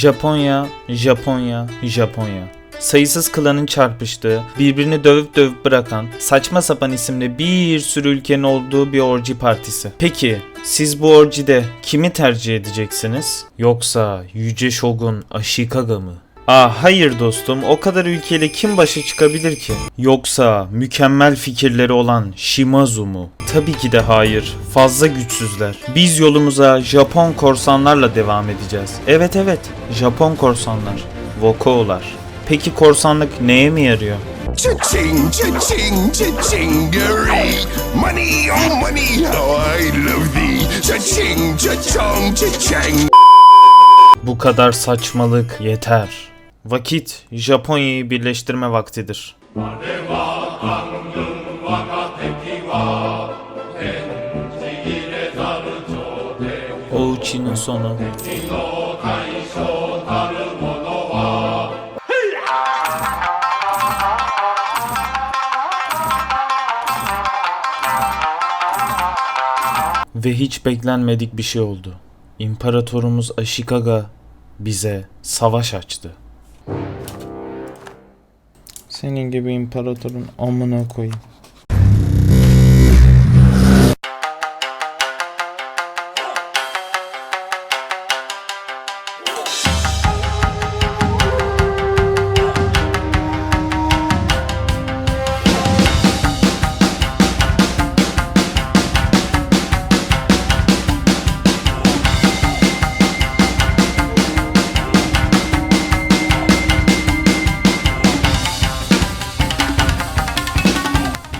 Japonya, Japonya, Japonya. Sayısız klanın çarpıştığı, birbirini dövüp dövüp bırakan, saçma sapan isimli bir sürü ülkenin olduğu bir orji partisi. Peki, siz bu orjide kimi tercih edeceksiniz? Yoksa Yüce Shogun Ashikaga mı? Aa hayır dostum, o kadar ülkeyle kim başa çıkabilir ki? Yoksa mükemmel fikirleri olan Shimazu mu? Tabii ki de hayır, fazla güçsüzler. Biz yolumuza Japon korsanlarla devam edeceğiz. Evet evet, Japon korsanlar, Voko'lar. Peki korsanlık neye mi yarıyor? Cha-ching, cha-ching, cha-chingery. Money, oh money, how I love thee. Cha-ching, cha-chong, cha-chang. Bu kadar saçmalık yeter. Vakit Japonya'yı birleştirme vaktidir. Ouchi'nin sonu. Ve hiç beklenmedik bir şey oldu. İmparatorumuz Ashikaga bize savaş açtı. Senin gibi imparatorun amına koyayım.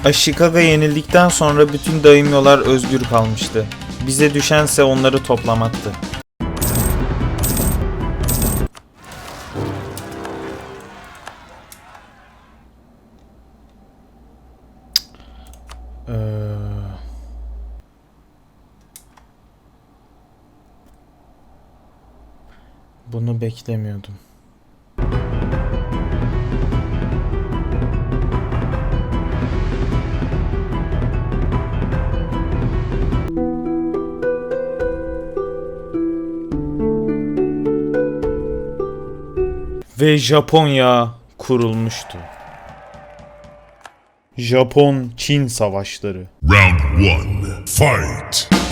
Ashikaga yenildikten sonra bütün daimyolar özgür kalmıştı. Bize düşense onları toplamaktı. Eee... Bunu beklemiyordum. Ve Japonya kurulmuştu. Japon-Çin savaşları. Round one, fight.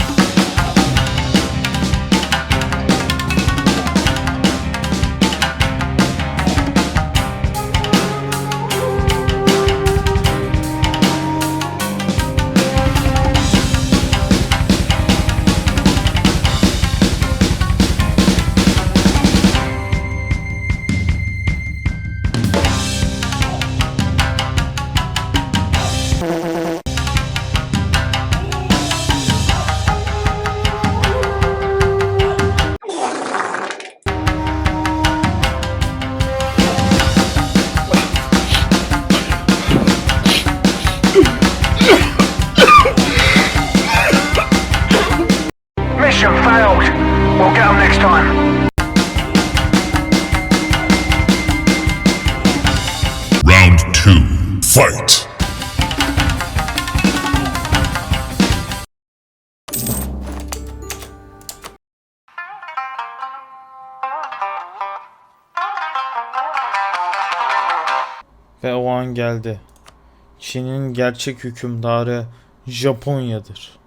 Fight. Ve o an geldi. Çin'in gerçek hükümdarı Japonya'dır.